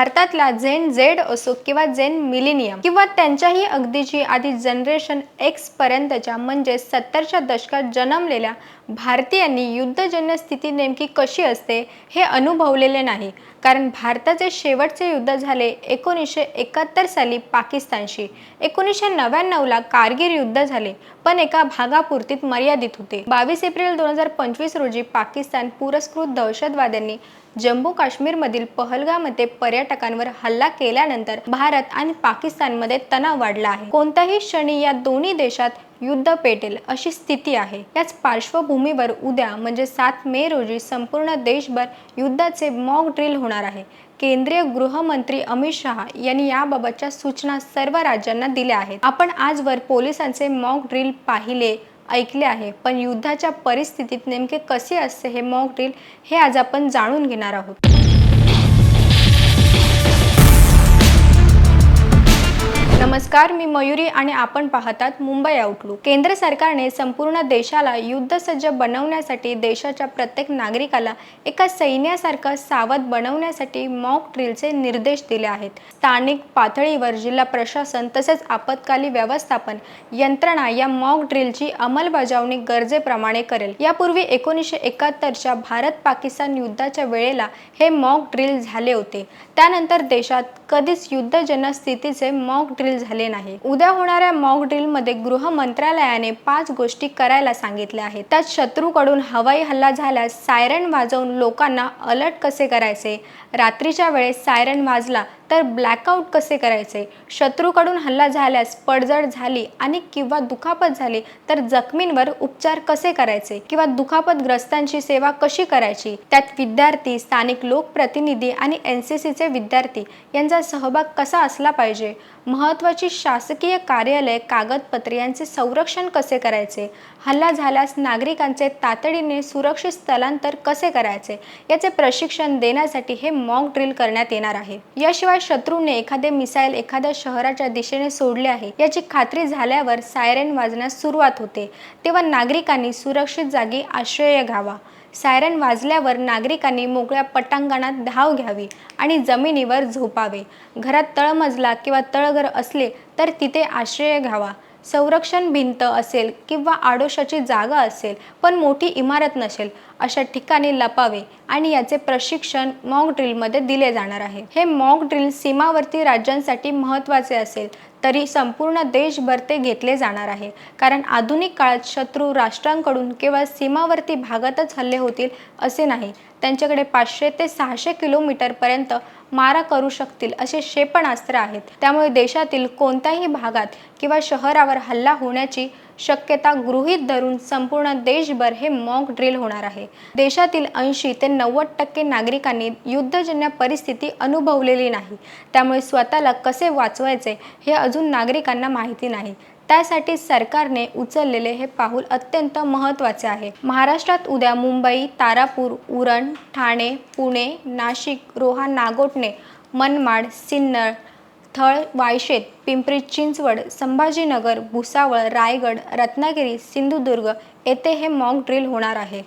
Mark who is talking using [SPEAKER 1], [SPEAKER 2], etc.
[SPEAKER 1] भारतातला Zen Z असो किंवा झेन मिलिनियम किंवा त्यांच्याही अगदीची आधी जनरेशन एक्स पर्यंतच्या म्हणजे सत्तरच्या दशकात जन्मलेल्या भारतीयांनी युद्धजन्य स्थिती नेमकी कशी असते हे अनुभवलेले नाही. कारण भारताचे शेवटचे युद्ध झाले एकोणीसशे एकाहत्तर साली पाकिस्तानशी. एकोणीसशे नव्याण्णवला कारगिल युद्ध झाले पण एका भागापुरतीत मर्यादित होते. बावीस एप्रिल दोन हजार पंचवीस रोजी पाकिस्तान पुरस्कृत दहशतवाद्यांनी जम्मू काश्मीरमधील पहलगाममध्ये पर्यटकांवर हल्ला केल्यानंतर भारत आणि पाकिस्तानमध्ये तणाव वाढला आहे. कोणत्याही क्षणी या दोन्ही देशात युद्ध पेटेल अशी स्थिती आहे. याच पार्श्वभूमीवर उद्या म्हणजे सात मे रोजी संपूर्ण देशभर युद्धाचे मॉक ड्रिल होणार आहे. केंद्रीय गृहमंत्री अमित शहा यांनी याबाबतच्या सूचना सर्व राज्यांना दिल्या आहेत. आपण आजवर पोलिसांचे मॉक ड्रिल पाहिले ऐकले आहे. पण युद्धाच्या परिस्थितीत नेमके कसे असते हे मॉक ड्रिल हे आज आपण जाणून घेणार आहोत. नमस्कार मी मयुरी आणि आपण पाहतात मुंबई आउटलुक केंद्र सरकारने संपूर्ण देशाला युद्धसज्ज बनवण्यासाठी देशाच्या प्रत्येक नागरिकाला एका सैन्यासारखं सावध बनवण्यासाठी मॉक ड्रिलचे निर्देश दिले आहेत. स्थानिक पातळीवर जिल्हा प्रशासन तसेच आपत्कालीन व्यवस्थापन यंत्रणा या मॉक ड्रिलची अंमलबजावणी गरजेप्रमाणे करेल. यापूर्वी एकोणीसशे एकाहत्तरच्या भारत पाकिस्तान युद्धाच्या वेळेला हे मॉक ड्रिल झाले होते. त्यानंतर देशात कधीच युद्धजन्य स्थितीचे मॉक ड्रिल झाले नाही. उद्या होणाऱ्या मॉक ड्रिलमध्ये गृह मंत्रालयाने पाच गोष्टी करायला सांगितल्या आहेत. त्यात शत्रूकडून हवाई हल्ला झाल्यास सायरन वाजवून लोकांना अलर्ट कसे करायचे? रात्रीच्या वेळेस सायरन वाजला तर ब्लॅकआउट कसे करायचे? शत्रूकडून हल्ला झाल्यास पडझड झाली आणि किंवा दुखापत झाली तर जखमींवर उपचार कसे करायचे? किंवा दुखापतग्रस्तांची सेवा कशी करायची? त्यात विद्यार्थी स्थानिक लोकप्रतिनिधी आणि एन सी सीचे विद्यार्थी यांचा सहभाग कसा असला पाहिजे? महत्त्वाची शासकीय कार्यालय कागदपत्रे यांचे संरक्षण कसे करायचे? हल्ला झाल्यास नागरिकांचे तातडीने सुरक्षित स्थलांतर कसे करायचे? याचे प्रशिक्षण देण्यासाठी हे मॉक ड्रिल करण्यात येणार आहे. याशिवाय शत्रूने एखादे मिसाईल एखाद्या शहराच्या दिशेने सोडले आहे याची खात्री झाल्यावर सायरेन वाजण्यास सुरुवात होते. तेव्हा नागरिकांनी सुरक्षित जागी आश्रय घ्यावा. सायरन वाजल्यावर नागरिकांनी मोकळ्या पटांगणात धाव घ्यावी आणि जमिनीवर झोपावे. घरात तळमजला किंवा तळघर असले तर तिथे आश्रय घ्यावा. संरक्षण भिंत असेल किंवा आडोशाची जागा असेल पण मोठी इमारत नसेल अशा ठिकाणी लपावे आणि याचे प्रशिक्षण मॉक ड्रिलमध्ये दिले जाणार आहे. हे मॉक ड्रिल सीमावर्ती राज्यांसाठी महत्त्वाचे असेल तरी संपूर्ण देशभर ते घेतले जाणार आहे. कारण आधुनिक काळात शत्रू राष्ट्रांकडून केवळ सीमावर्ती भागातच हल्ले होतील असे नाही. त्यांच्याकडे पाचशे ते सहाशे किलोमीटरपर्यंत मारा करू शकतील असे क्षेपणास्त्र आहेत. त्यामुळे देशातील कोणत्याही भागात किंवा शहरावर हल्ला होण्याची शक्यता गृहीत धरून संपूर्ण देशभर हे मॉक ड्रिल होणार आहे. देशातील ऐंशी ते नव्वद टक्के नागरिकांनी युद्धजन्य परिस्थिती अनुभवलेली नाही. त्यामुळे स्वतःला कसे वाचवायचे हे अजून नागरिकांना माहिती नाही. त्यासाठी सरकारने उचललेले हे पाऊल अत्यंत महत्त्वाचे आहे. महाराष्ट्रात उद्या मुंबई तारापूर उरण ठाणे पुणे नाशिक रोहा नागोटणे मनमाड सिन्नर थळ वायशेत पिंपरी चिंचवड संभाजीनगर भुसावळ रायगड रत्नागिरी सिंधुदुर्ग येथे हे मॉक ड्रिल होणार आहे.